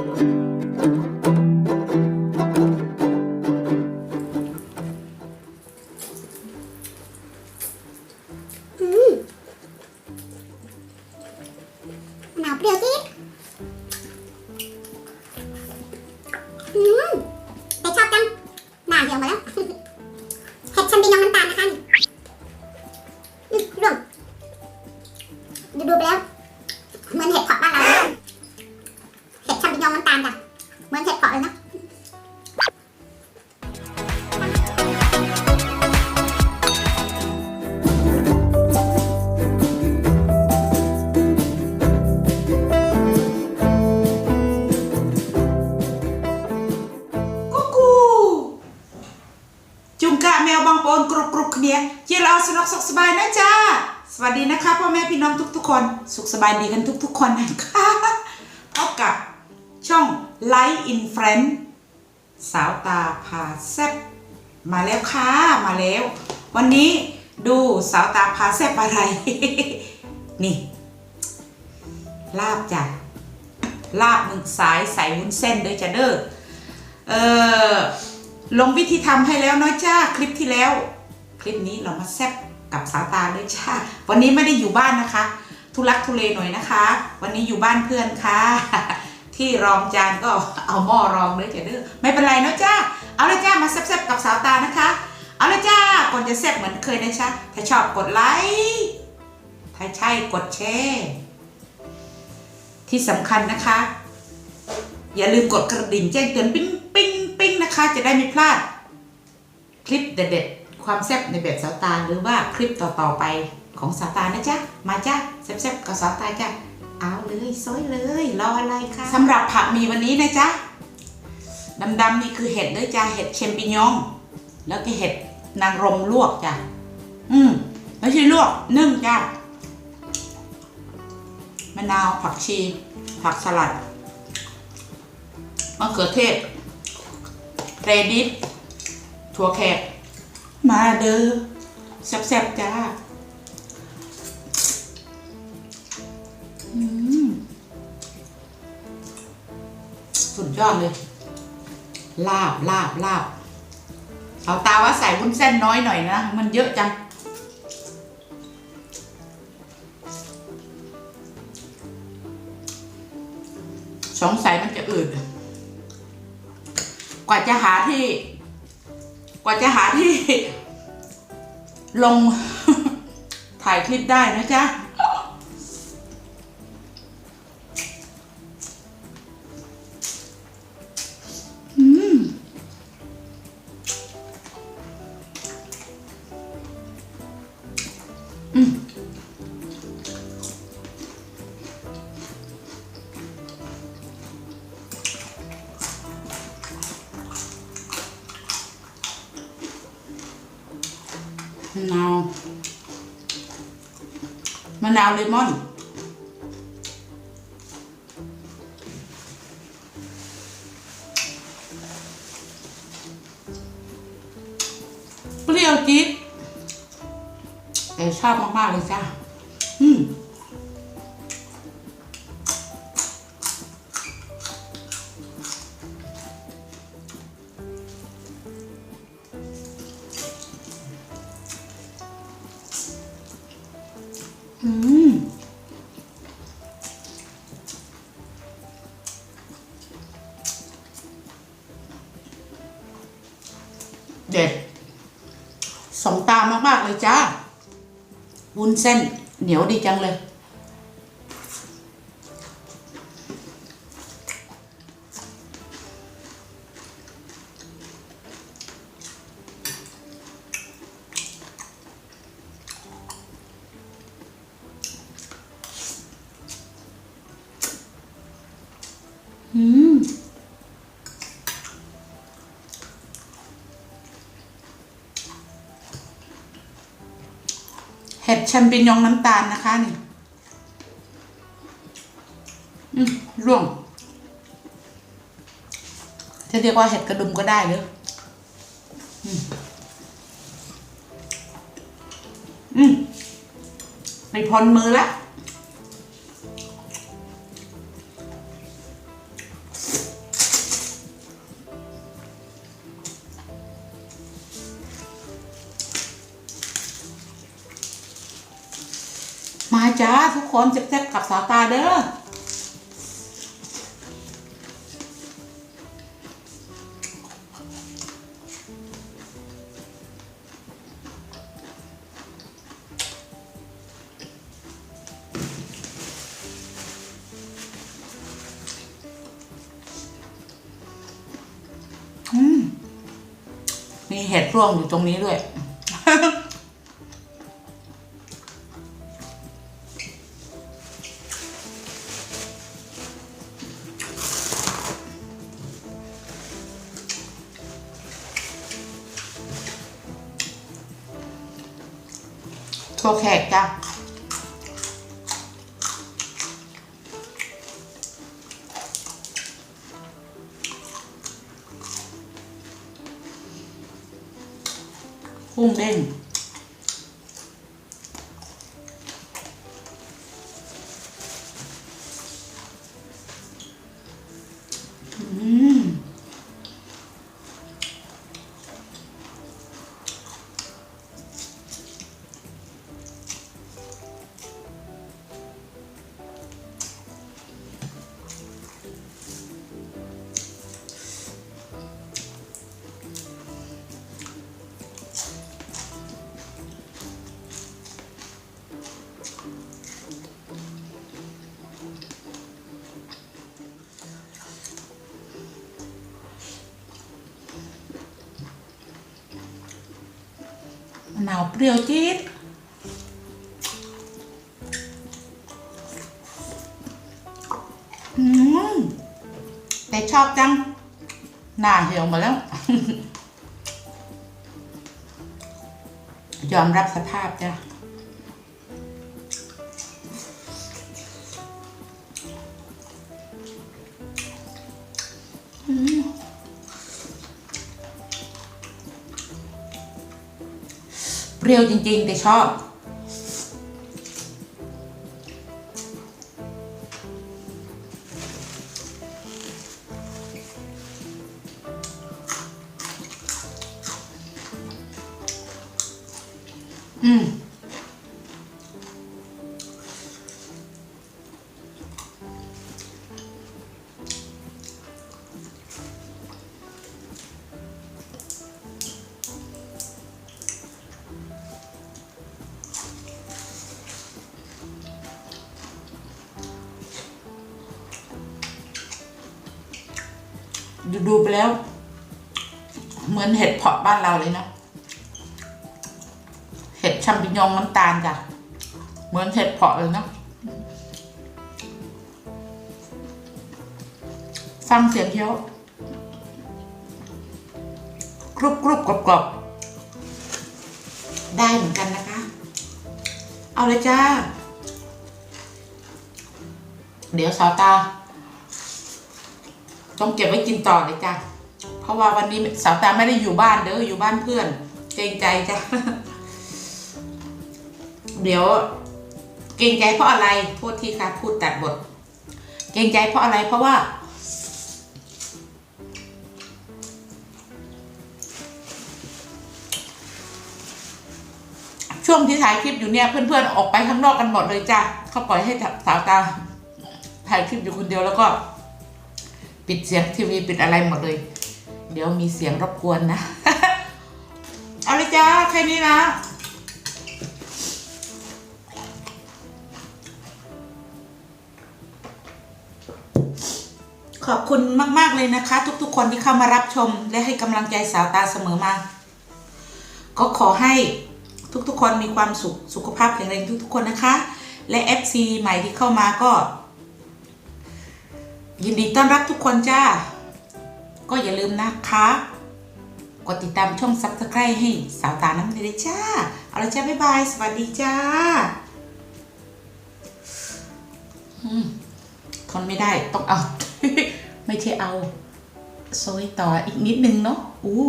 อื สนุกสุขสบายนะจ้า สวัสดีนะคะพ่อแม่พี่น้องทุก ๆ คน สุขสบายดีกันทุก ๆ คนนะคะพบกับช่อง Life in Friend สาวตาพาแซบมาแล้วค่ะ มาแล้ว วันนี้ดูสาวตาพาแซบอะไร นี่ ลาบจ้ะลาบหมึกสายใส่วุ้นเส้นด้วยจ้ะเด้อเออลงวิธีทำให้แล้วเนาะจ้าคลิปที่แล้ว คลิปนี้เรามาแซบ กับสาวตาเลยจ้าวันนี้ไม่ได้อยู่บ้านนะคะ ทุลักทุเลหน่อยนะคะ วันนี้อยู่บ้านเพื่อนค่ะ ที่รองจานก็เอาหม้อรองเลยจ้ะเด้อไม่เป็นไรนะจ้าเอาเลยจ้ามาแซบๆกับสาวตานะคะ เอาเลยจ้าก่อนจะแซบเหมือนเคยนะจ๊ะถ้าชอบกดไลค์ถ้าใช่กดแชร์ที่สำคัญนะคะ อย่าลืมกดกระดิ่งแจ้งเตือนปิ้งปิ้งปิ้งนะคะ จะได้ไม่พลาด คลิปเด็ดๆ ความแซ่บในแบบสาวตาลหรือว่าคลิปต่อๆไปของสาวตาลนะจ๊ะ มาจ้ะแซ่บๆกับสาวตาลจ้ะเอาเลยซอยเลยรออะไรคะสำหรับผักมีวันนี้นะจ๊ะดำๆนี่คือเห็ดด้วยจ้ะเห็ดเชมปิญอง แล้วก็เห็ดนางรมลวกจ้ะอืมไม่ใช่ลวกนึ่งจ้ะมะนาวผักชี ผักสลัดมะเขือเทศเรดิสถั่วแขก มาเด้อแซ่บๆจ้าสุดยอดเลย ลาบลาบลาบเอาตาว่าใส่วุ้นเส้นน้อยหน่อยนะ มันเยอะจัง สงสัยมันจะอืดกว่าจะหาที่ กว่าจะหาที่ลงถ่ายคลิปได้นะจ๊ะ อืมอืมม นาวเลมอนเปรี้ยวจี๊ดแต่ชอบมากๆเลยจ้า อืมเด็ดสองตามากๆเลยจ้าวุ้นเส้นเหนียวดีจังเลย แชมเปญยองน้ำตาลนะคะนี่อืมร่วง จะเรียกว่าเห็ดกระดุมก็ได้หรืออืมอืมไปพรมือละ จ้าทุกคนแซ่บๆกับสาวตาเด้ออืมมีเห็ดร่วงอยู่ตรงนี้ด้วย ทั่วแขกจ้ะกุ้งเด้ง นาวเปรี้ยวจี๊ดอืมแต่ชอบจัง หน้าเหี่ยวมาแล้ว ยอมรับสภาพจ้ะ รี้ยวจริงๆ แต่ชอบอืม ดูดูไปแล้ว เหมือนเห็ดเพาะบ้านเราเลยเนาะเห็ดแชมปิญองน้ำตาลจ้ะเหมือนเห็ดเพาะเลยเนาะฟังเสียงเคี้ยวกรุบกรุบกรอบกรอบได้เหมือนกันนะคะ เอาเลยจ้า เดี๋ยวสาวตา ต้องเก็บไว้กินต่อเลยจ้ะเพราะว่าวันนี้สาวตาไม่ได้อยู่บ้านเด้ออยู่บ้านเพื่อน เกรงใจจ้ะเดี๋ยว เกรงใจเพราะอะไรโทษทีค่ะพูดตัดบท เกรงใจเพราะอะไรเพราะว่า ช่วงที่ถ่ายคลิปอยู่เนี่ยเพื่อนๆออกไปข้างนอกกันหมดเลยจ้ะเขาปล่อยให้สาวตาถ่ายคลิปอยู่คนเดียวแล้วก็ ปิดเสียงทีวีปิดอะไรหมดเลย เดี๋ยวมีเสียงรบกวนนะ เอาเลยจ้าแค่นี้นะขอบคุณมาก ๆ เลยนะคะ ทุกๆ คนที่เข้ามารับชมและให้กำลังใจสาวตาเสมอมา ก็ขอให้ทุกๆ คนมีความสุขสุขภาพแข็งแรงทุกๆ คนนะคะ และ FC ใหม่ที่เข้ามาก็ ยินดีต้อนรับทุกคนจ้า ก็อย่าลืมนะคะ กดติดตามช่อง Subscribe ให้สาวตาน้ำเลยจ้า เอาละจ้า บ๊ายบาย สวัสดีจ้าทนไม่ได้ต้องเอา ไม่ใช่เอา โซยต่ออีกนิดนึงเนาะอู้